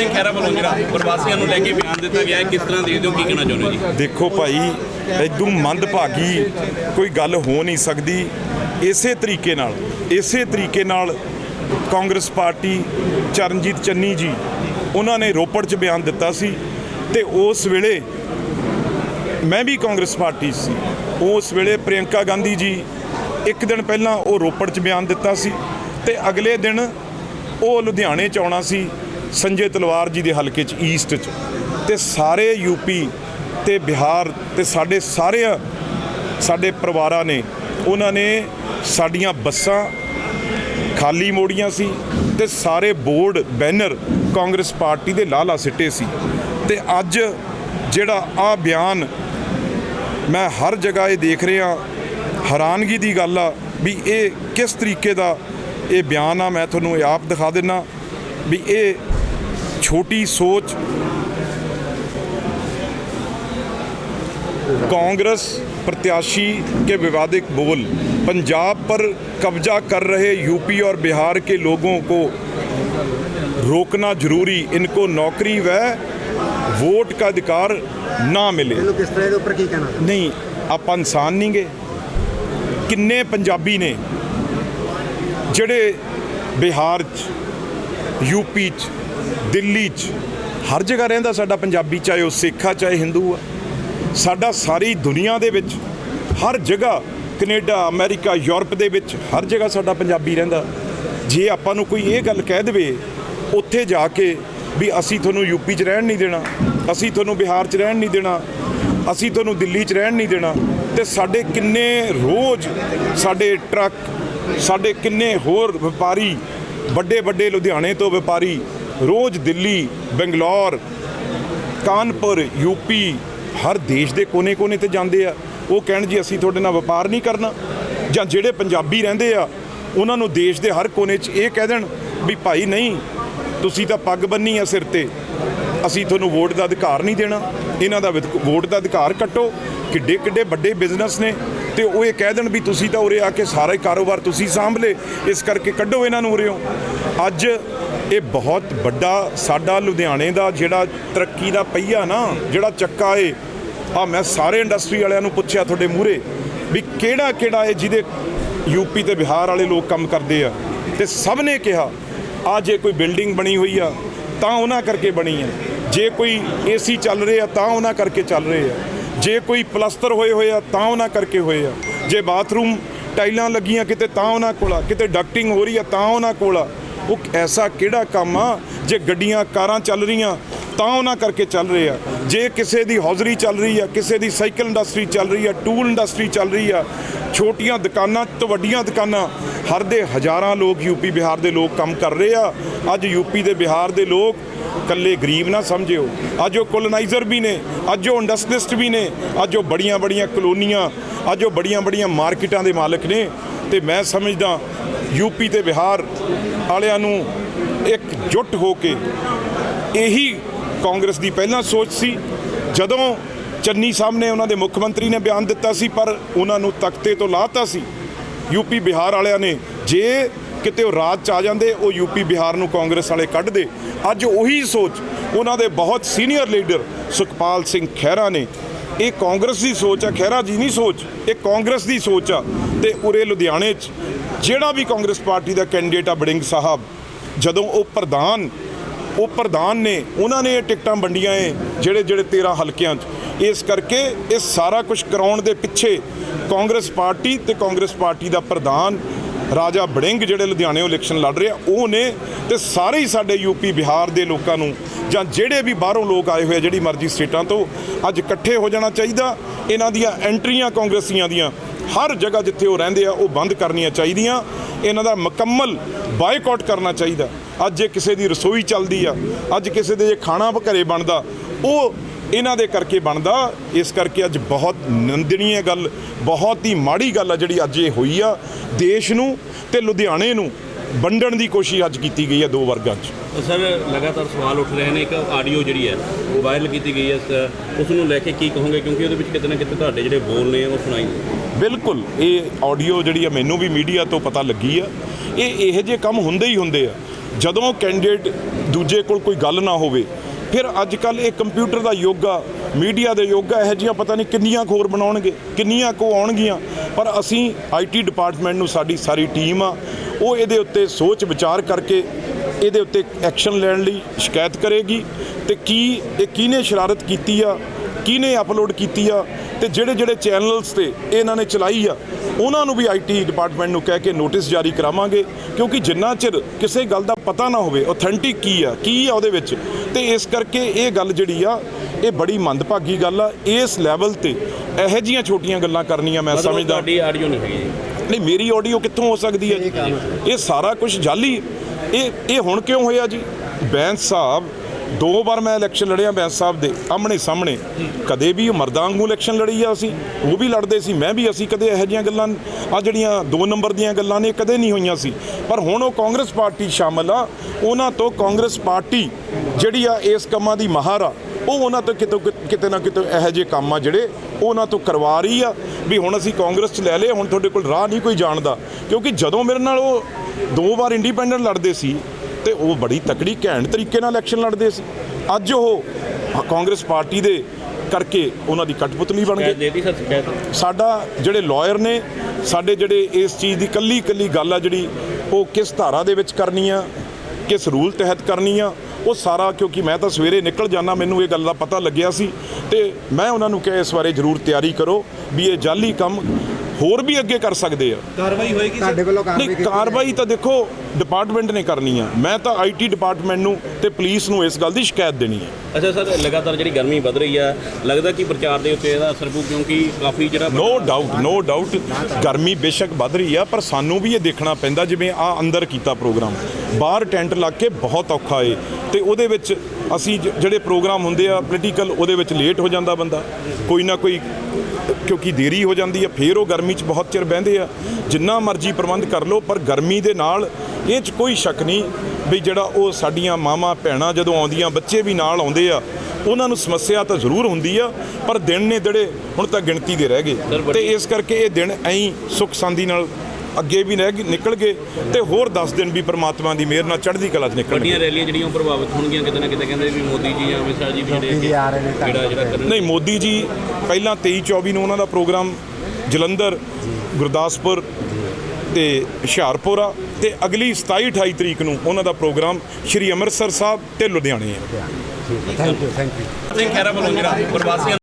ਸਿੰਘ ਖਹਿਰਾ ਵੱਲੋਂ ਜਿਹੜਾ ਪ੍ਰਵਾਸੀਆਂ ਨੂੰ ਲੈ ਕੇ ਬਿਆਨ ਦਿੱਤਾ ਗਿਆ ਹੈ, ਕਿਸ ਤਰ੍ਹਾਂ ਦੇਖਦੇ ਹੋ ਕੀ ਕਹਿਣਾ ਚਾਹੁੰਦੇ ਹੋ ਜੀ? ਦੇਖੋ ਭਾਈ ਇਦੋਂ ਮੰਦਭਾਗੀ ਕੋਈ ਗੱਲ ਹੋ ਨਹੀਂ ਸਕਦੀ। ਇਸੇ ਤਰੀਕੇ ਨਾਲ, ਇਸੇ ਤਰੀਕੇ ਨਾਲ ਕਾਂਗਰਸ ਪਾਰਟੀ ਚਰਨਜੀਤ ਚੰਨੀ ਜੀ, ਉਹਨਾਂ ਨੇ ਰੋਪੜ 'ਚ ਬਿਆਨ ਦਿੱਤਾ ਸੀ ਤੇ ਉਸ ਵੇਲੇ ਮੈਂ ਵੀ ਕਾਂਗਰਸ ਪਾਰਟੀ 'ਚ ਸੀ। ਉਸ ਵੇਲੇ ਪ੍ਰਿਯੰਕਾ ਗਾਂਧੀ ਜੀ ਇੱਕ ਦਿਨ ਪਹਿਲਾਂ ਉਹ ਰੋਪੜ 'ਚ ਬਿਆਨ ਦਿੱਤਾ ਸੀ ਤੇ ਅਗਲੇ ਦਿਨ ਉਹ ਲੁਧਿਆਣੇ 'ਚ ਆਉਣਾ ਸੀ। ਸੰਜੇ ਤਲਵਾਰ ਜੀ ਦੇ ਹਲਕੇ 'ਚ ਈਸਟ 'ਚ। ਤੇ ਸਾਰੇ ਯੂਪੀ ਤੇ ਬਿਹਾਰ ਤੇ ਸਾਡੇ ਸਾਰੇ ਸਾਡੇ ਪਰਿਵਾਰਾਂ ਨੇ, ਉਹਨਾਂ ਨੇ ਸਾਡੀਆਂ ਬੱਸਾਂ ਖਾਲੀ ਮੋੜੀਆਂ ਸੀ ਤੇ ਸਾਰੇ ਬੋਰਡ, ਬੈਨਰ ਕਾਂਗਰਸ ਪਾਰਟੀ ਦੇ ਲਾਲਾ ਸਿੱਟੇ ਸੀ। ਤੇ ਅੱਜ ਜਿਹੜਾ ਆ ਬਿਆਨ ਮੈਂ ਹਰ ਜਗ੍ਹਾ ਇਹ ਦੇਖ ਰਿਹਾ, ਹੈਰਾਨਗੀ ਦੀ ਗੱਲ ਆ ਵੀ ਇਹ ਕਿਸ ਤਰੀਕੇ ਦਾ ਇਹ ਬਿਆਨ ਆ, ਮੈਂ ਤੁਹਾਨੂੰ ਇਹ ਆਪ ਦਿਖਾ ਦਿੰਨਾ ਵੀ ਇਹ ਛੋਟੀ ਸੋਚ कांग्रेस प्रत्याशी के विवादित बोल पंजाब पर कब्जा कर रहे यूपी और बिहार के लोगों को रोकना जरूरी इनको नौकरी व वोट का अधिकार ना मिले ਇਹਨੂੰ ਕਿਸ ਤਰ੍ਹਾਂ ਦੇ ਉੱਪਰ ਕੀ ਕਹਿਣਾ ਨਹੀਂ ਆਪਾਂ ਇਨਸਾਨ ਨਹੀਂਗੇ ਕਿੰਨੇ ਦਿੱਲੀ 'ਚ ਹਰ ਜਗ੍ਹਾ ਰਹਿੰਦਾ ਸਾਡਾ ਪੰਜਾਬੀ, ਚਾਹੇ ਉਹ ਸਿੱਖ ਆ, ਚਾਹੇ ਹਿੰਦੂ ਆ। ਸਾਡਾ ਸਾਰੀ ਦੁਨੀਆ ਦੇ ਵਿੱਚ, ਹਰ ਜਗ੍ਹਾ, ਕੈਨੇਡਾ, ਅਮਰੀਕਾ, ਯੂਰਪ ਦੇ ਵਿੱਚ ਹਰ ਜਗ੍ਹਾ ਸਾਡਾ ਪੰਜਾਬੀ ਰਹਿੰਦਾ। ਜੇ ਆਪਾਂ ਨੂੰ ਕੋਈ ਇਹ ਗੱਲ ਕਹਿ ਦੇਵੇ, ਉੱਥੇ ਜਾ ਕੇ ਵੀ ਅਸੀਂ ਤੁਹਾਨੂੰ ਯੂਪੀ 'ਚ ਰਹਿਣ ਨਹੀਂ ਦੇਣਾ, ਅਸੀਂ ਤੁਹਾਨੂੰ ਬਿਹਾਰ 'ਚ ਰਹਿਣ ਨਹੀਂ ਦੇਣਾ, ਅਸੀਂ ਤੁਹਾਨੂੰ ਦਿੱਲੀ 'ਚ ਰਹਿਣ ਨਹੀਂ ਦੇਣਾ, ਤੇ ਸਾਡੇ ਕਿੰਨੇ ਰੋਜ਼ ਸਾਡੇ ਟਰੱਕ, ਸਾਡੇ ਕਿੰਨੇ ਹੋਰ ਵਪਾਰੀ ਵੱਡੇ ਵੱਡੇ ਲੁਧਿਆਣੇ ਤੋਂ ਵਪਾਰੀ ਰੋਜ਼ ਦਿੱਲੀ, ਬੰਗਲੌਰ, ਕਾਨਪੁਰ ਯੂਪੀ ਹਰ ਦੇਸ਼ ਦੇ ਕੋਨੇ-ਕੋਨੇ ਤੇ ਜਾਂਦੇ ਆ। ਉਹ ਕਹਿਣ ਜੀ, ਅਸੀਂ ਤੁਹਾਡੇ ਨਾਲ ਵਪਾਰ ਨਹੀਂ ਕਰਨਾ। ਜਾਂ ਜਿਹੜੇ ਪੰਜਾਬੀ ਰਹਿੰਦੇ ਆ, ਉਹਨਾਂ ਨੂੰ ਦੇਸ਼ ਦੇ ਹਰ ਕੋਨੇ 'ਚ ਇਹ ਕਹਿ ਦੇਣ ਵੀ ਭਾਈ ਨਹੀਂ, ਤੁਸੀਂ ਤਾਂ ਪੱਗ ਬੰਨੀ ਆ ਸਿਰ ਤੇ। ਅਸੀਂ ਤੁਹਾਨੂੰ ਵੋਟ ਦਾ ਅਧਿਕਾਰ ਨਹੀਂ ਦੇਣਾ। ਇਹਨਾਂ ਦਾ ਵਿਦ- ਵੋਟ ਦਾ ਅਧਿਕਾਰ ਕੱਟੋ। ਕਿੱਡੇ ਕਿੱਡੇ ਵੱਡੇ ਬਿਜ਼ਨਸ ਨੇ। ਤੇ ਉਹ ਇਹ ਕਹਿ ਦੇਣ ਵੀ ਤੁਸੀਂ ਤਾਂ ਉਰੇ ਆ ਕੇ ਸਾਰਾ ਹੀ ਕਾਰੋਬਾਰ ਤੁਸੀਂ ਸਾਂਭ ਲੇ ਇਸ ਕਰਕੇ ਕੱਢੋ ਇਹਨਾਂ ਨੂੰ ਉਰਿਓ ਅੱਜ ਇਹ ਬਹੁਤ ਵੱਡਾ ਸਾਡਾ ਲੁਧਿਆਣੇ ਦਾ ਜਿਹੜਾ ਤਰੱਕੀ ਦਾ ਪਹੀਆ ਨਾ, ਜਿਹੜਾ ਚੱਕਾ ਏ ਆ ਮੈਂ ਸਾਰੇ ਇੰਡਸਟਰੀ ਵਾਲਿਆਂ ਨੂੰ ਪੁੱਛਿਆ ਤੁਹਾਡੇ ਮੂਹਰੇ ਵੀ ਕਿਹੜਾ ਕਿਹੜਾ ਏ ਜਿਹਦੇ ਯੂਪੀ ਤੇ ਬਿਹਾਰ ਵਾਲੇ ਲੋਕ ਕੰਮ ਕਰਦੇ ਆ। ਤੇ ਸਭ ਨੇ ਕਿਹਾ ਆ ਜੇ ਕੋਈ ਬਿਲਡਿੰਗ ਬਣੀ ਹੋਈ ਆ, ਤਾਂ ਉਹਨਾਂ ਕਰਕੇ ਬਣੀ ਆ। ਜੇ ਕੋਈ ਏਸੀ ਚੱਲ ਰਿਹਾ, ਤਾਂ ਉਹਨਾਂ ਕਰਕੇ ਚੱਲ ਰਹੇ ਆ। ਜੇ ਕੋਈ ਪਲਸਤਰ ਹੋਏ ਹੋਏ ਆ, ਤਾਂ ਉਹਨਾਂ ਕਰਕੇ ਹੋਏ ਆ। ਜੇ ਬਾਥਰੂਮ ਟਾਈਲਾਂ ਲੱਗੀਆਂ ਕਿਤੇ, ਤਾਂ ਉਹਨਾਂ ਕੋਲ ਆ। ਕਿਤੇ ਡਕਟਿੰਗ ਹੋ ਰਹੀ ਆ, ਤਾਂ ਉਹਨਾਂ ਕੋਲ ਆ। ਉਹ ਐਸਾ ਕਿਹੜਾ ਕੰਮ ਆ ਜੇ ਗੱਡੀਆਂ, ਕਾਰਾਂ ਚੱਲ ਰਹੀਆਂ, ਤਾਂ ਉਹਨਾਂ ਕਰਕੇ ਚੱਲ ਰਹੇ ਆ। ਜੇ ਕਿਸੇ ਦੀ ਹੌਜ਼ਰੀ ਚੱਲ ਰਹੀ ਆ, ਕਿਸੇ ਦੀ ਸਾਈਕਲ ਇੰਡਸਟਰੀ ਚੱਲ ਰਹੀ ਆ, ਟੂਲ ਇੰਡਸਟਰੀ ਚੱਲ ਰਹੀ ਆ, ਛੋਟੀਆਂ ਦੁਕਾਨਾਂ ਤੋਂ ਵੱਡੀਆਂ ਦੁਕਾਨਾਂ, ਹਰ ਦੇ ਹਜ਼ਾਰਾਂ ਲੋਕ ਯੂਪੀ ਬਿਹਾਰ ਦੇ ਲੋਕ ਕੰਮ ਕਰ ਰਹੇ ਆ। ਅੱਜ ਯੂਪੀ ਦੇ ਬਿਹਾਰ ਦੇ ਲੋਕ ਕੱਲੇ ਗਰੀਬ ਨਾ ਸਮਝਿਓ। ਅੱਜ ਉਹ ਕੋਲੋਨਾਈਜ਼ਰ ਵੀ ਨੇ, ਅੱਜ ਉਹ ਇੰਡਸਟਰੀਸਟ ਵੀ ਨੇ, ਅੱਜ ਉਹ ਬੜੀਆਂ ਬੜੀਆਂ ਕਲੋਨੀਆਂ, ਅੱਜ ਉਹ ਬੜੀਆਂ ਬੜੀਆਂ ਮਾਰਕੀਟਾਂ ਦੇ ਮਾਲਕ ਨੇ। ਤੇ ਮੈਂ ਸਮਝਦਾ ਯੂਪੀ ਤੇ ਬਿਹਾਰ ਵਾਲਿਆਂ ਨੂੰ ਇੱਕ ਜੁੱਟ ਹੋ ਕੇ ਇਹੀ ਕਾਂਗਰਸ ਦੀ ਪਹਿਲਾਂ ਸੋਚ ਸੀ। ਜਦੋਂ ਚੰਨੀ ਸਾਹਿਬ ਨੇ ਉਹਨਾਂ ਦੇ ਮੁੱਖ ਮੰਤਰੀ ਨੇ ਬਿਆਨ ਦਿੱਤਾ ਸੀ, ਪਰ ਉਹਨਾਂ ਨੂੰ ਤਖਤੇ ਤੋਂ ਲਾਤਾ ਸੀ। ਯੂਪੀ ਬਿਹਾਰ ਵਾਲਿਆਂ ਨੇ ਜੇ ਕਿਤੇ ਉਹ ਰਾਜ ਚ ਆ ਜਾਂਦੇ, ਉਹ ਯੂਪੀ ਬਿਹਾਰ ਨੂੰ ਕਾਂਗਰਸ ਵਾਲੇ ਕੱਢਦੇ ਅੱਜ ਉਹੀ ਸੋਚ ਉਹਨਾਂ ਦੇ ਬਹੁਤ ਸੀਨੀਅਰ ਲੀਡਰ ਸੁਖਪਾਲ ਸਿੰਘ ਖਹਿਰਾ ਨੇ ਇਹ ਕਾਂਗਰਸ ਦੀ ਸੋਚ ਆ, ਖਹਿਰਾ ਜੀ ਨਹੀਂ ਸੋਚ, ਇਹ ਕਾਂਗਰਸ ਦੀ ਸੋਚ ਆ ਤੇ ਉਰੇ ਲੁਧਿਆਣੇ 'ਚ ਜਿਹੜਾ ਵੀ ਕਾਂਗਰਸ ਪਾਰਟੀ ਦਾ ਕੈਂਡੀਡੇਟ ਆ ਬੜਿੰਗ ਸਾਹਿਬ, ਜਦੋਂ ਉਹ ਪ੍ਰਧਾਨ ਉਹ ਪ੍ਰਧਾਨ ਨੇ, ਉਹਨਾਂ ਨੇ ਇਹ ਟਿਕਟਾਂ ਵੰਡੀਆਂ ਏ ਜਿਹੜੇ ਜਿਹੜੇ 13 ਹਲਕਿਆਂ 'ਚ। ਇਸ ਕਰਕੇ ਇਹ ਸਾਰਾ ਕੁਝ ਕਰਾਉਣ ਦੇ ਪਿੱਛੇ ਕਾਂਗਰਸ ਪਾਰਟੀ ਤੇ ਕਾਂਗਰਸ ਪਾਰਟੀ ਦਾ ਪ੍ਰਧਾਨ ਰਾਜਾ ਬੜਿੰਗ ਜਿਹੜੇ ਲੁਧਿਆਣੇ ਇਲੈਕਸ਼ਨ ਲੜ ਰਹੇ ਆ, ਉਹ ਨੇ ਤੇ ਸਾਰੇ ਹੀ ਸਾਡੇ ਯੂਪੀ, ਬਿਹਾਰ ਦੇ ਲੋਕਾਂ ਨੂੰ ਜਾਂ ਜਿਹੜੇ ਵੀ ਬਾਹਰੋਂ ਲੋਕ ਆਏ ਹੋਏ ਆ, ਜਿਹੜੀ ਮਰਜ਼ੀ ਸਟੇਟਾਂ ਤੋਂ, ਅੱਜ ਇਕੱਠੇ ਹੋ ਜਾਣਾ ਚਾਹੀਦਾ। ਇਹਨਾਂ ਦੀਆਂ ਐਂਟਰੀਆਂ ਕਾਂਗਰਸੀਆਂ ਦੀਆਂ, ਹਰ ਜਗ੍ਹਾ ਜਿੱਥੇ ਉਹ ਰਹਿੰਦੇ ਆ, ਉਹ ਬੰਦ ਕਰਨੀਆਂ ਚਾਹੀਦੀਆਂ। ਇਹਨਾਂ ਦਾ ਮੁਕੰਮਲ ਬਾਈਕਾਟ ਕਰਨਾ ਚਾਹੀਦਾ। ਅੱਜ ਜੇ ਕਿਸੇ ਦੀ ਰਸੋਈ ਚੱਲਦੀ ਆ, ਅੱਜ ਕਿਸੇ ਦੇ ਜੇ ਖਾਣਾ ਘਰੇ ਬਣਦਾ, ਉਹ ਇਹਨਾਂ ਦੇ ਕਰਕੇ ਬਣਦਾ। ਇਸ ਕਰਕੇ ਅੱਜ ਬਹੁਤ ਨਿੰਦਣੀय ਗੱਲ ਬਹੁਤ ਹੀ ਮਾੜੀ ਗੱਲ ਆ ਜਿਹੜੀ ਅੱਜ ਇਹ ਹੋਈ ਆ ਦੇਸ਼ ਨੂੰ ਤੇ ਲੁਧਿਆਣੇ ਨੂੰ ਵੰਡਣ ਦੀ ਕੋਸ਼ਿਸ਼ ਅੱਜ ਕੀਤੀ ਗਈ ਆ ਦੋ ਵਰਗਾਂ 'ਚ। ਸਰ ਲਗਾਤਾਰ ਸਵਾਲ ਉੱਠ ਰਹੇ ਨੇ ਇੱਕ ਆਡੀਓ ਜਿਹੜੀ ਹੈ ਉਹ ਵਾਇਰਲ ਕੀਤੀ ਗਈ ਹੈ ਉਸ ਨੂੰ ਲੈ ਕੇ ਕੀ ਕਹੋਗੇ? ਕਿਉਂਕਿ ਉਹਦੇ ਵਿੱਚ ਕਿਤੇ ਨਾ ਕਿਤੇ ਤੁਹਾਡੇ ਜਿਹੜੇ ਬੋਲ ਨੇ ਉਹ ਸੁਣਾਈ ਬਿਲਕੁਲ ਇਹ ਆਡੀਓ ਜਿਹੜੀ ਆ ਮੈਨੂੰ ਵੀ ਮੀਡੀਆ ਤੋਂ ਪਤਾ ਲੱਗੀ ਆ। ਇਹ ਇਹੋ ਜਿਹੇ ਕੰਮ ਹੁੰਦੇ ਹੀ ਹੁੰਦੇ ਆ। ਜਦੋਂ ਕੈਂਡੀਡੇਟ ਦੂਜੇ ਕੋਲ ਕੋਈ ਗੱਲ ਨਾ ਹੋਵੇ ਫਿਰ ਅੱਜ ਕੱਲ ਇਹ ਕੰਪਿਊਟਰ ਦਾ ਯੁੱਗ ਆ ਮੀਡੀਆ ਦੇ ਯੁੱਗ ਆ ਇਹੋ ਜਿਹੀਆਂ ਪਤਾ ਨਹੀਂ ਕਿੰਨੀਆਂ ਖੋਰ ਬਣਾਉਣਗੇ, ਕਿੰਨੀਆਂ ਕੋ ਆਉਣਗੀਆਂ, ਪਰ ਅਸੀਂ ਆਈਟੀ ਡਿਪਾਰਟਮੈਂਟ ਨੂੰ ਸਾਡੀ ਸਾਰੀ ਟੀਮ ਆ, ਉਹ ਇਹਦੇ ਉੱਤੇ ਸੋਚ ਵਿਚਾਰ ਕਰਕੇ ਇਹਦੇ ਉੱਤੇ ਐਕਸ਼ਨ ਲੈਣ ਲਈ ਸ਼ਿਕਾਇਤ ਕਰੇਗੀ ਤੇ ਕੀ ਇਹ ਕਿਹਨੇ ਸ਼ਰਾਰਤ ਕੀਤੀ ਆ, ਕਿਹਨੇ ਅਪਲੋਡ ਕੀਤੀ ਆ ਤੇ ਜਿਹੜੇ ਜਿਹੜੇ ਚੈਨਲਸ ਤੇ ਇਹਨਾਂ ਨੇ ਚਲਾਈ ਆ ਉਹਨਾਂ ਨੂੰ ਵੀ ਆਈਟੀ ਡਿਪਾਰਟਮੈਂਟ ਨੂੰ ਕਹਿ ਕੇ ਨੋਟਿਸ ਜਾਰੀ ਕਰਾਵਾਂਗੇ ਕਿਉਂਕਿ ਜਿੰਨਾ ਚਿਰ ਕਿਸੇ ਗੱਲ ਦਾ ਪਤਾ ਨਾ ਹੋਵੇ ਆਥੈਂਟਿਕ ਕੀ ਆ ਕੀ ਆ ਉਹਦੇ ਵਿੱਚ ਤੇ ਇਸ ਕਰਕੇ ਇਹ ਗੱਲ ਜਿਹੜੀ ਆ ਇਹ ਬੜੀ ਮੰਦਭਾਗੀ ਗੱਲ ਆ। ਇਸ ਲੈਵਲ ਤੇ ਇਹੋ ਜੀਆਂ ਛੋਟੀਆਂ ਗੱਲਾਂ ਕਰਨੀਆਂ ਮੈਂ ਸਮਝਦਾ। ਤੁਹਾਡੀ ਆਡੀਓ ਨਹੀਂ ਹੈਗੀ। ਨਹੀਂ ਮੇਰੀ ਆਡੀਓ ਕਿੱਥੋਂ ਹੋ ਸਕਦੀ ਹੈ ਜੀ? ਇਹ ਸਾਰਾ ਕੁਝ ਜਾਲੀ। ਇਹ ਇਹ ਹੁਣ ਕਿਉਂ ਹੋਇਆ ਜੀ? ਬੈਂਸ ਸਾਹਿਬ ਦੋ ਵਾਰ ਮੈਂ ਇਲੈਕਸ਼ਨ ਲੜਿਆ ਬੈਂਸ ਸਾਹਿਬ ਦੇ ਆਮਣੇ ਸਾਹਮਣੇ, ਕਦੇ ਵੀ ਮਰਦਾਂ ਵਾਂਗੂ ਇਲੈਕਸ਼ਨ ਲੜੀ ਆ ਅਸੀਂ, ਉਹ ਵੀ ਲੜਦੇ ਸੀ, ਮੈਂ ਵੀ ਅਸੀਂ ਕਦੇ ਇਹੋ ਜਿਹੀਆਂ ਗੱਲਾਂ ਆ ਜਿਹੜੀਆਂ ਦੋ ਨੰਬਰ ਦੀਆਂ ਗੱਲਾਂ ਨੇ ਕਦੇ ਨਹੀਂ ਹੋਈਆਂ ਸੀ। ਪਰ ਹੁਣ ਉਹ ਕਾਂਗਰਸ ਪਾਰਟੀ ਸ਼ਾਮਲ ਆ, ਉਹਨਾਂ ਤੋਂ ਕਾਂਗਰਸ ਪਾਰਟੀ ਜਿਹੜੀ ਆ ਇਸ ਕੰਮਾਂ ਦੀ ਮਾਹਰ ਆ, ਉਹ ਉਹਨਾਂ ਤੋਂ ਕਿਤੇ ਕਿਤੇ ਨਾ ਕਿਤੇ ਇਹੋ ਜਿਹੇ ਕੰਮ ਆ ਜਿਹੜੇ ਉਹ ਉਹਨਾਂ ਤੋਂ ਕਰਵਾ ਰਹੀ ਆ, ਵੀ ਹੁਣ ਅਸੀਂ ਕਾਂਗਰਸ 'ਚ ਲੈ ਲਏ, ਹੁਣ ਤੁਹਾਡੇ ਕੋਲ ਰਾਹ ਨਹੀਂ ਕੋਈ ਜਾਣਦਾ। ਕਿਉਂਕਿ ਜਦੋਂ ਮੇਰੇ ਨਾਲ ਉਹ ਦੋ ਵਾਰ ਇੰਡੀਪੈਂਡੈਂਟ ਲੜਦੇ ਸੀ ਤੇ ਉਹ ਬੜੀ ਤਕੜੀ ਘੈਂਟ ਤਰੀਕੇ ਨਾਲ ਇਲੈਕਸ਼ਨ ਲੜਦੇ ਸੀ। ਅੱਜ ਉਹ ਕਾਂਗਰਸ ਪਾਰਟੀ ਦੇ ਕਰਕੇ ਉਹਨਾਂ ਦੀ ਕਠਪੁਤਲੀ ਬਣ ਸ਼ਿਕਾਇਤ ਸਾਡਾ ਜਿਹੜੇ ਲਾਇਰ ਨੇ ਸਾਡੇ ਜਿਹੜੇ ਇਸ ਚੀਜ਼ ਦੀ ਕੱਲੀ ਕੱਲੀ ਗੱਲ ਆ ਜਿਹੜੀ ਉਹ ਕਿਸ ਧਾਰਾ ਦੇ ਵਿੱਚ ਕਰਨੀ ਆ ਕਿਸ ਰੂਲ ਤਹਿਤ ਕਰਨੀ ਆ ਉਹ ਸਾਰਾ ਕਿਉਂਕਿ ਮੈਂ ਤਾਂ ਸਵੇਰੇ ਨਿਕਲ ਜਾਣਾ ਮੈਨੂੰ ਇਹ ਗੱਲ ਦਾ ਪਤਾ ਲੱਗਿਆ ਸੀ। ਤੇ ਮੈਂ ਉਹਨਾਂ ਨੂੰ ਕਿਹਾ ਇਸ ਬਾਰੇ ਜ਼ਰੂਰ ਤਿਆਰੀ ਕਰੋ ਵੀ ਇਹ ਜਾਲੀ ਕੰਮ ਹੋਰ ਵੀ ਅੱਗੇ ਕਰ ਸਕਦੇ ਆ। ਕਾਰਵਾਈ ਹੋਏਗੀ ਤੁਹਾਡੇ ਵੱਲੋਂ ਕਾਰਵਾਈ ਨਹੀਂ ਕਾਰਵਾਈ ਤਾਂ ਦੇਖੋ ਡਿਪਾਰਟਮੈਂਟ ਨੇ ਕਰਨੀ ਆ। ਮੈਂ ਤਾਂ ਆਈਟੀ ਡਿਪਾਰਟਮੈਂਟ ਨੂੰ ਤੇ ਪੁਲਿਸ ਨੂੰ ਇਸ ਗੱਲ ਦੀ ਸ਼ਿਕਾਇਤ ਦੇਣੀ ਹੈ ਅੱਛਾ ਸਰ ਲਗਾਤਾਰ ਜਿਹੜੀ ਗਰਮੀ ਵੱਧ ਰਹੀ ਆ ਲੱਗਦਾ ਕਿ ਪ੍ਰਚਾਰ ਦੇ ਉੱਤੇ ਇਹਦਾ ਅਸਰ ਪਊ ਕਿਉਂਕਿ ਕਾਫੀ ਜਿਹੜਾ ਨੋ ਡਾਊਟ ਨੋ ਡਾਊਟ ਗਰਮੀ ਬੇਸ਼ੱਕ ਵੱਧ ਰਹੀ ਆ ਪਰ ਸਾਨੂੰ ਵੀ ਇਹ ਦੇਖਣਾ ਪੈਂਦਾ ਜਿਵੇਂ ਆ ਅੰਦਰ ਕੀਤਾ ਪ੍ਰੋਗਰਾਮ ਬਾਹਰ ਟੈਂਟ ਲੱਗ ਕੇ ਬਹੁਤ ਔਖਾ ਏ। ਤੇ ਉਹਦੇ ਵਿੱਚ ਅਸੀਂ ਜਿਹੜੇ ਪ੍ਰੋਗਰਾਮ ਹੁੰਦੇ ਆ ਪੋਲੀਟੀਕਲ ਉਹਦੇ ਵਿੱਚ ਲੇਟ ਹੋ ਜਾਂਦਾ ਬੰਦਾ। ਕੋਈ ਨਾ ਕੋਈ ਕਿਉਂਕਿ ਦੇਰੀ ਹੋ ਜਾਂਦੀ ਆ ਫੇਰ ਉਹ ਗਰਮੀ 'ਚ ਬਹੁਤ ਚਿਰ ਬਹਿੰਦੇ ਆ। ਜਿੰਨਾ ਮਰਜ਼ੀ ਪ੍ਰਬੰਧ ਕਰ ਲਓ ਪਰ ਗਰਮੀ ਦੇ ਨਾਲ ਇਹ 'ਚ ਕੋਈ ਸ਼ੱਕ ਨਹੀਂ ਵੀ ਜਿਹੜਾ ਉਹ ਸਾਡੀਆਂ ਮਾਵਾਂ ਭੈਣਾਂ ਜਦੋਂ ਆਉਂਦੀਆਂ ਬੱਚੇ ਵੀ ਨਾਲ ਆਉਂਦੇ ਆ ਉਹਨਾਂ ਨੂੰ ਸਮੱਸਿਆ ਤਾਂ ਜ਼ਰੂਰ ਹੁੰਦੀ ਆ ਪਰ ਦਿਨ ਨੇ ਜਿਹੜੇ ਹੁਣ ਤਾਂ ਗਿਣਤੀ ਦੇ ਰਹਿ ਗਏ। ਤੇ ਇਸ ਕਰਕੇ ਇਹ ਦਿਨ ਐਂ ਸੁੱਖ ਸੰਦੀ ਨਾਲ ਅੱਗੇ ਵੀ ਨਿਕਲ ਗਏ ਤੇ ਹੋਰ 10 ਦਿਨ ਵੀ ਪ੍ਰਮਾਤਮਾ ਦੀ ਮਿਹਰ ਨਾਲ ਚੜ੍ਹਦੀ ਕਲਾ 'ਚ ਨਿਕਲਣਗੇ। ਵੱਡੀਆਂ ਰੈਲੀਆਂ ਜਿਹੜੀਆਂ ਪ੍ਰਭਾਵਿਤ ਹੋਣਗੀਆਂ ਕਿਤੇ ਨਾ ਕਿਤੇ ਕਹਿੰਦੇ ਵੀ ਮੋਦੀ ਜੀ ਜਾਂ ਅਮਿਤ ਸ਼ਾਹ ਜੀ ਵੀ ਜਿਹੜੇ ਆ ਜਿਹੜਾ ਨਹੀਂ ਮੋਦੀ ਜੀ ਪਹਿਲਾਂ 23 24 ਨੂੰ ਉਹਨਾਂ ਦਾ ਪ੍ਰੋਗਰਾਮ ਜਲੰਧਰ ਗੁਰਦਾਸਪੁਰ ਤੇ ਹੁਸ਼ਿਆਰਪੁਰ ਆ ਤੇ ਅਗਲੀ 27 28 ਤਰੀਕ ਨੂੰ ਉਹਨਾਂ ਦਾ ਪ੍ਰੋਗਰਾਮ ਸ਼੍ਰੀ ਅੰਮ੍ਰਿਤਸਰ ਸਾਹਿਬ ਤੇ ਲੁਧਿਆਣੇ ਹੈ। Thank you thank you Singh Khaira ਜਿਹੜਾ ਪ੍ਰਵਾਸੀਆਂ